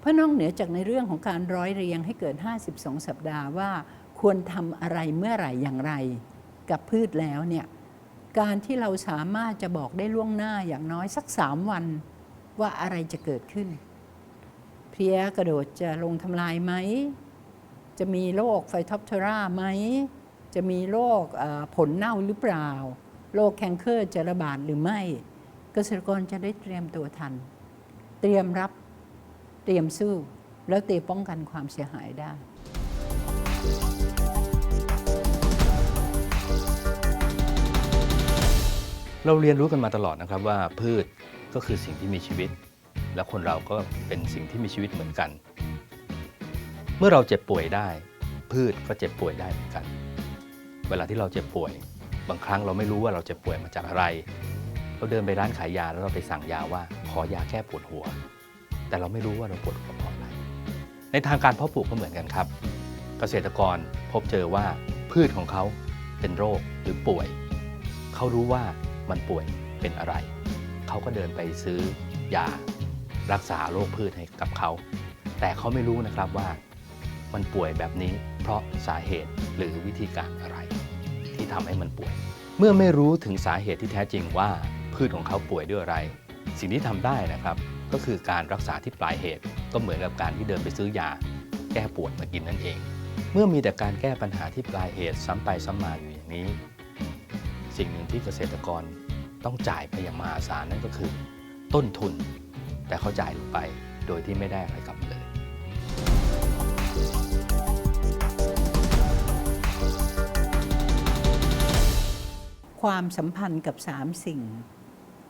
เพราะนอกเหนือจากในเรื่องของการร้อยเรียงให้เกิด 52 สัปดาห์ว่าควรทำอะไรเมื่อไหร่อย่างไร กับพืชแล้วเนี่ยการที่เราสามารถจะบอกได้ล่วงหน้าอย่างน้อยสัก3วันว่าอะไรจะเกิดขึ้น เพลียกระโดดจะลงทำลายไหม จะมีโรคไฟท็อปเทราไหม จะมีโรคผลเน่าหรือเปล่า โรคแคนเกอร์จะระบาดหรือไม่ เกษตรกรจะได้เตรียมตัวทัน เตรียมรับ รียมสู้ แล้วเตรียมป้องกันความเสียหายได้เราเรียนรู้กันมาตลอดนะครับว่าพืชก็คือสิ่งที่มีชีวิต และคนเราก็เป็นสิ่งที่มีชีวิตเหมือนกัน เมื่อเราเจ็บป่วยได้ พืชก็เจ็บป่วยได้เหมือนกัน เวลาที่เราเจ็บป่วย บางครั้งเราไม่รู้ว่าเราเจ็บป่วยมาจากอะไร เราเดินไปร้านขายยาแล้วเราไปสั่งยาว่าขอยาแก้ปวดหัว แต่เราไม่รู้ว่าเราปวดหัวเพราะอะไร ในทางการเพาะปลูกก็เหมือนกันครับ เกษตรกรพบเจอว่าพืชของเขาเป็นโรคหรือป่วย เขารู้ว่ามันป่วยเป็นอะไร เขาก็เดินไปซื้อยารักษาโรคพืชให้กับเขา แต่เขาไม่รู้นะครับว่ามันป่วยแบบนี้เพราะสาเหตุหรือวิธีการอะไร ที่ทำให้มันป่วย เมื่อไม่รู้ถึงสาเหตุที่แท้จริงว่าพืชของเขาป่วยด้วยอะไร สิ่งที่ทำได้นะครับ ก็คือการรักษาที่ปลายเหตุ ก็เหมือนกับการที่เดินไปซื้อยาแก้ปวดมากินนั่นเอง เมื่อมีแต่การแก้ปัญหาที่ปลายเหตุซ้ำไปซ้ำมาอยู่อย่างนี้ สิ่งหนึ่งที่เกษตรกรต้องจ่ายไปอย่างมหาศาลนั่นก็คือ ต้นทุน แต่เขาจ่ายลงไปโดยที่ไม่ได้อะไรกลับเลย ความสัมพันธ์กับสามสิ่ง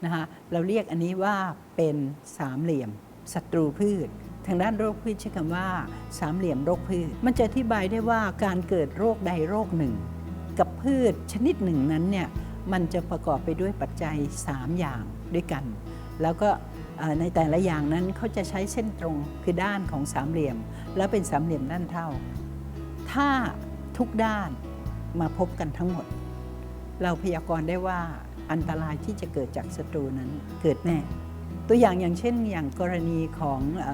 นะคะเราเรียกอันนี้ว่าเป็นสามเหลี่ยมศัตรูพืช ทางด้านโรคพืชใช้คำว่าสามเหลี่ยมโรคพืช มันจะอธิบายได้ว่าการเกิดโรคใดโรคหนึ่ง กับพืชชนิดหนึ่งนั้นเนี่ยมันจะประกอบไปด้วยปัจจัย 3 อย่างด้วยกัน แล้วก็ในแต่ละอย่างนั้นเขาจะใช้เส้นตรงคือด้านของสามเหลี่ยม แล้วเป็นสามเหลี่ยมด้านเท่า ถ้าทุกด้านมาพบกันทั้งหมด เราพยากรณ์ได้ว่า อันตรายที่จะเกิดจากศัตรูนั้นเกิดแน่ ตัวอย่างอย่างเช่นอย่างกรณีของอ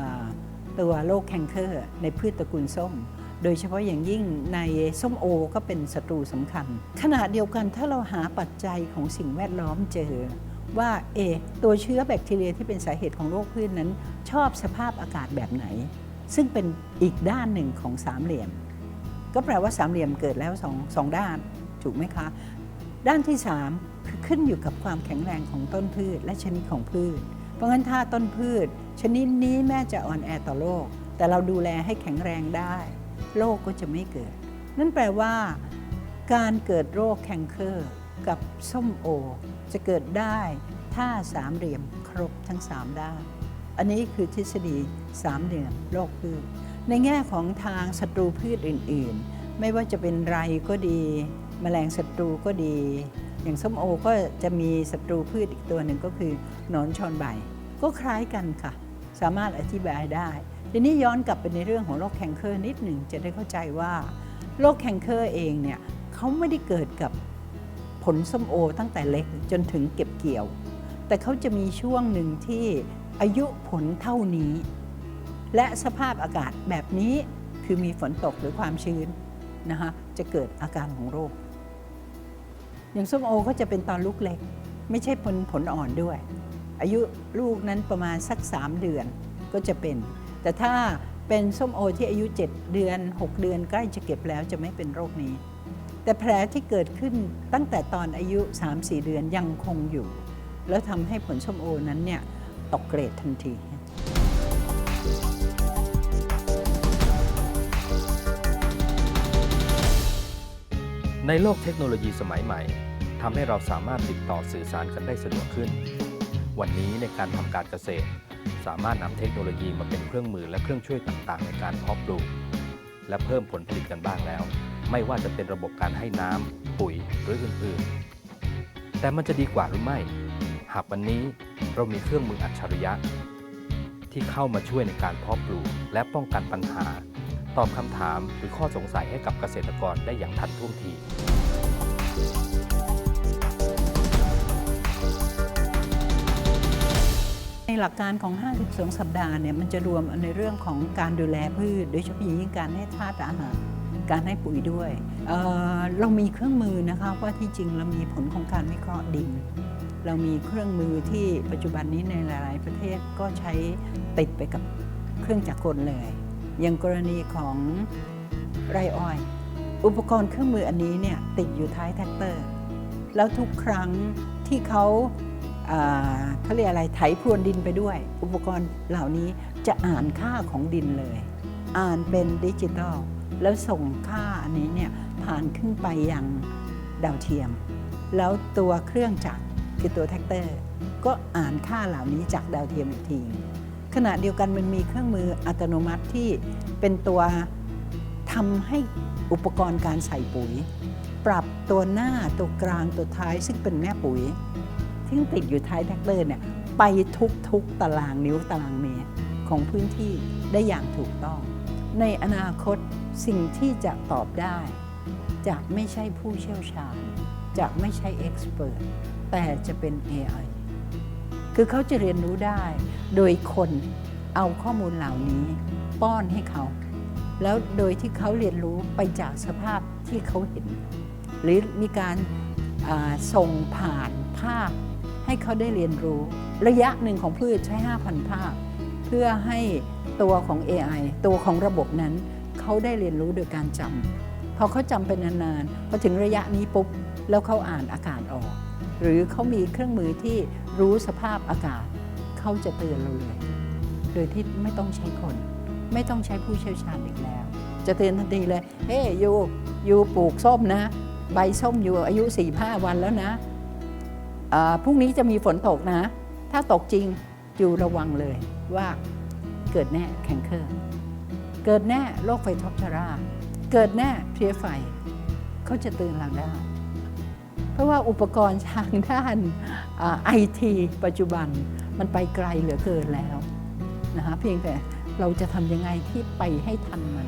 ตัวโรคแคนเคอร์ในพืชตระกูลส้ม โดยเฉพาะอย่างยิ่งในส้มโอก็เป็นศัตรูสำคัญ ขณะเดียวกันถ้าเราหาปัจจัยของสิ่งแวดล้อมเจอว่าเอตัวเชื้อแบคทีเรียที่เป็นสาเหตุของโรคพืชนั้น ชอบสภาพอากาศแบบไหน ซึ่งเป็นอีกด้านหนึ่งของสามเหลี่ยม ก็แปลว่าสามเหลี่ยมเกิดแล้วสองสองด้าน ถูกไหมคะ ด้านที่ 3 คือขึ้นอยู่กับความแข็งแรงของต้นพืช และชนิดของพืช เพราะงั้นถ้าต้นพืช ชนิดนี้แม้จะอ่อนแอต่อโรคแต่เราดูแลให้แข็งแรงได้โรคก็จะไม่เกิด นั่นแปลว่า การเกิดโรคแคนเคอร์กับส้มโอ จะเกิดได้ถ้าสามเหลี่ยมครบทั้ง 3 ด้าน อันนี้คือทฤษฎีสามเหลี่ยมโรคพืช ในแง่ของทางศัตรูพืชอื่น ๆ ไม่ว่าจะเป็นไรก็ดี แมลงศัตรูก็ดี อย่างส้มโอก็จะมีศัตรูพืชอีกตัวหนึ่งก็คือหนอนชอนใบ ก็คล้ายกันค่ะ สามารถอธิบายได้ทีนี้ย้อนกลับไปในเรื่องของโรคแคนเคอร์นิดหนึ่งจะได้เข้าใจว่าโรคแคนเคอร์เองเนี่ยเขาไม่ได้เกิดกับผลส้มโอตั้งแต่เล็กจนถึงเก็บเกี่ยว แต่เขาจะมีช่วงหนึ่งที่อายุผลเท่านี้ และสภาพอากาศแบบนี้คือมีฝนตกหรือความชื้นนะคะจะเกิดอาการของโรค อย่างส้มโอก็จะเป็นตอนลูกเล็ก ไม่ใช่ผลผลอ่อนด้วย อายุลูกนั้นประมาณสัก 3 เดือนก็จะเป็น แต่ถ้าเป็นส้มโอที่อายุ 7 เดือน 6 เดือนใกล้จะเก็บแล้วจะไม่เป็นโรคนี้ แต่แผลที่เกิดขึ้นตั้งแต่ตอนอายุ 3-4 เดือนยังคงอยู่ แล้วทำให้ผลส้มโอนั้นเนี่ยตกเกรดทันทีในโลกเทคโนโลยีสมัยใหม่ ทำให้เราสามารถติดต่อสื่อสารกันได้สะดวกขึ้น วันนี้ในการทำการเกษตร สามารถนำเทคโนโลยีมาเป็นเครื่องมือและเครื่องช่วยต่างๆ ในการเพาะปลูก และเพิ่มผลผลิตกันบ้างแล้ว ไม่ว่าจะเป็นระบบการให้น้ำปุ๋ยหรืออื่นๆ แต่มันจะดีกว่าหรือไม่ หากวันนี้เรามีเครื่องมืออัจฉริยะ ที่เข้ามาช่วยในการเพาะปลูก และป้องกันปัญหา ตอบคำถามหรือข้อสงสัยให้กับเกษตรกรได้อย่างทันท่วงที หลักการของ 52 สัปดาห์เนี่ยมันจะรวมในเรื่องของการดูแลพืช โดยเฉพาะอย่างยิ่งการให้ธาตุอาหาร การให้ปุ๋ยด้วยเเรามีเครื่องมือนะคะว่าที่จริงเรามีผลของการวิเคราะห์ดิน เรามีเครื่องมือที่ปัจจุบันนี้ในหลาย ๆ ประเทศก็ใช้ติดไปกับเครื่องจักรกลเลย อย่างกรณีของไรอ้อย อุปกรณ์เครื่องมืออันนี้เนี่ยติดอยู่ท้ายแท็กเตอร์ แล้วทุกครั้งที่เขา เขาเรียกอะไรไถพรวนดินไปด้วย อุปกรณ์เหล่านี้จะอ่านค่าของดินเลย อ่านเป็นดิจิตอลแล้วส่งค่าอันนี้เนี่ยผ่านขึ้นไปยังดาวเทียม แล้วตัวเครื่องจักรคือตัวแท็กเตอร์ ก็อ่านค่าเหล่านี้จากดาวเทียมอีกทีขณะเดียวกันมันมีเครื่องมืออัตโนมัติที่เป็นตัวทำให้อุปกรณ์การใส่ปุ๋ย ปรับตัวหน้าตัวกลางตัวท้ายซึ่งเป็นแม่ปุ๋ย ที่ติดอยู่ท้ายแท็กเตอร์เนี่ยไปทุกๆตารางนิ้วตารางเมตรของพื้นที่ได้อย่างถูกต้อง ในอนาคตสิ่งที่จะตอบได้จะไม่ใช่ผู้เชี่ยวชาญ จะไม่ใช่เอ็กซ์เพรสแต่จะเป็น AI คือเขาจะเรียนรู้ได้ โดยคนเอาข้อมูลเหล่านี้ป้อนให้เขา แล้วโดยที่เขาเรียนรู้ไปจากสภาพที่เขาเห็น หรือมีการส่งผ่านภาพ ให้เขาได้เรียนรู้ ระยะหนึ่งของพืชใช้ 5,000 ภาพ เพื่อให้ตัวของ AI ตัวของระบบนั้น เขาได้เรียนรู้โดยการจำพอเขาจำเป็นนานๆพอถึงระยะนี้ปุ๊บแล้วเขาอ่านอากาศออก หรือเขามีเครื่องมือที่รู้สภาพอากาศ เขาจะเตือนเราเลย โดยที่ไม่ต้องใช้คน ไม่ต้องใช้ผู้เชี่ยวชาญอีกแล้ว จะเตือนทันทีเลย เฮ้ยยูยูปลูกส้มนะ ใบส้มอยู่อายุ4-5วันแล้วนะ พรุ่งนี้จะมีฝนตกนะ ถ้าตกจริงอยู่ระวังเลยว่าเกิดแน่แคนเคอร์เกิดแน่โรคไฟท็อปชารา เกิดแน่เพลียไฟเขาจะเตือนเราได้ เพราะว่าอุปกรณ์ทางด้านไอทีปัจจุบันมันไปไกลเหลือเกินแล้วนะคะเพียงแต่เราจะทำยังไงที่ไปให้ทันมัน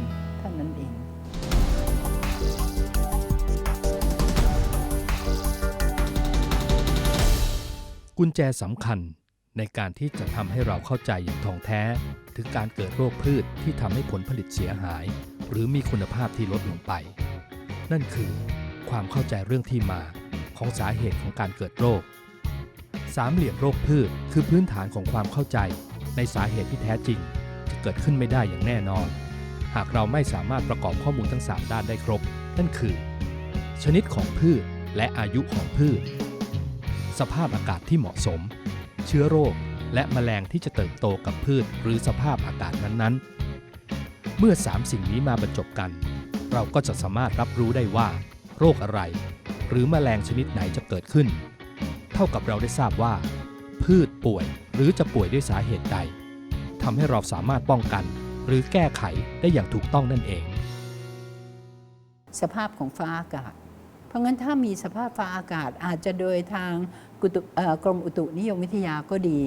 กุญแจสำคัญในการที่จะทำให้เราเข้าใจอย่างท่องแท้ ถึงการเกิดโรคพืชที่ทำให้ผลผลิตเสียหาย หรือมีคุณภาพที่ลดลงไป นั่นคือความเข้าใจเรื่องที่มาของสาเหตุของการเกิดโรค สามเหลี่ยมโรคพืชคือพื้นฐานของความเข้าใจในสาเหตุที่แท้จริง จะเกิดขึ้นไม่ได้อย่างแน่นอน หากเราไม่สามารถประกอบข้อมูลทั้ง 3 ด้านได้ครบ นั่นคือ ชนิดของพืชและอายุของพืช สภาพอากาศที่เหมาะสม เชื้อโรค และแมลงที่จะเติบโตกับพืชหรือสภาพอากาศนั้นๆ เมื่อ 3 สิ่งนี้มาบรรจบกัน เราก็จะสามารถรับรู้ได้ว่า โรคอะไร หรือแมลงชนิดไหนจะเกิดขึ้น เท่ากับเราได้ทราบว่า พืชป่วยหรือจะป่วยด้วยสาเหตุใดทำให้เราสามารถป้องกัน หรือแก้ไขได้อย่างถูกต้องนั่นเอง สภาพของฟ้าอากาศ เพราะงั้นถ้ามีสภาพฟ้าอากาศอาจจะโดยทางกรมอุตุนิยมวิทยาก็ดี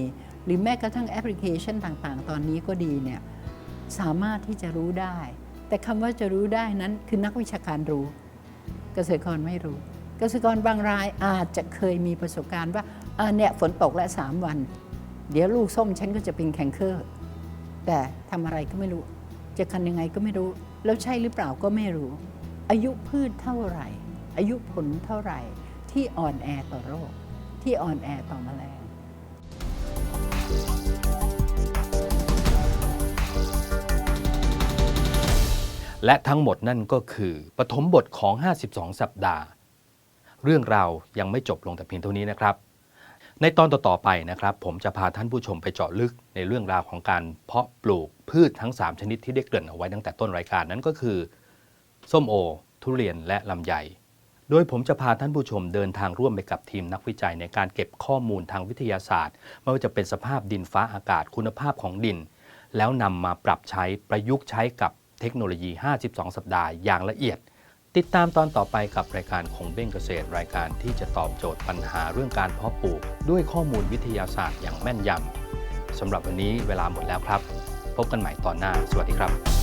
หรือแม้กระทั่งแอปพลิเคชันต่างๆ ตอนนี้ก็ดีเนี่ยสามารถที่จะรู้ได้ แต่คำว่าจะรู้ได้นั้นคือนักวิชาการรู้ เกษตรกรไม่รู้ เกษตรกรบางรายอาจจะเคยมีประสบการณ์ว่าอ่าเนี่ยฝนตกและสามวัน เดี๋ยวลูกส้มฉันก็จะเป็นแคนเคอร์แต่ทำอะไรก็ไม่รู้ จะคันยังไงก็ไม่รู้ แล้วใช่หรือเปล่าก็ไม่รู้ อายุพืชเท่าไหร่ อายุผลเท่าไหร่ที่อ่อนแอต่อโรค ที่อ่อนแอต่อแมลงและทั้งหมดนั่นก็คือปฐมบทของ 52 สัปดาห์ เรื่องราวยังไม่จบลงแต่เพียงเท่านี้นะครับ ในตอนต่อๆไปนะครับ ผมจะพาท่านผู้ชมไปเจาะลึกในเรื่องราวของการเพาะปลูกพืชทั้ง 3 ชนิดที่ได้เกริ่นเอาไว้ตั้งแต่ต้นรายการนั้นก็คือ ส้มโอ ทุเรียนและลำไย โดยผมจะพาท่านผู้ชมเดินทางร่วมไปกับทีมนักวิจัยในการเก็บข้อมูลทางวิทยาศาสตร์ ไม่ว่าจะเป็นสภาพดินฟ้าอากาศคุณภาพของดิน แล้วนำมาปรับใช้ประยุกต์ใช้กับเทคโนโลยี 52 สัปดาห์อย่างละเอียด ติดตามตอนต่อไปกับรายการของเบ้งเกษตร รายการที่จะตอบโจทย์ปัญหาเรื่องการเพาะปลูก ด้วยข้อมูลวิทยาศาสตร์อย่างแม่นยำสำหรับวันนี้เวลาหมดแล้วครับ พบกันใหม่ตอนหน้า สวัสดีครับ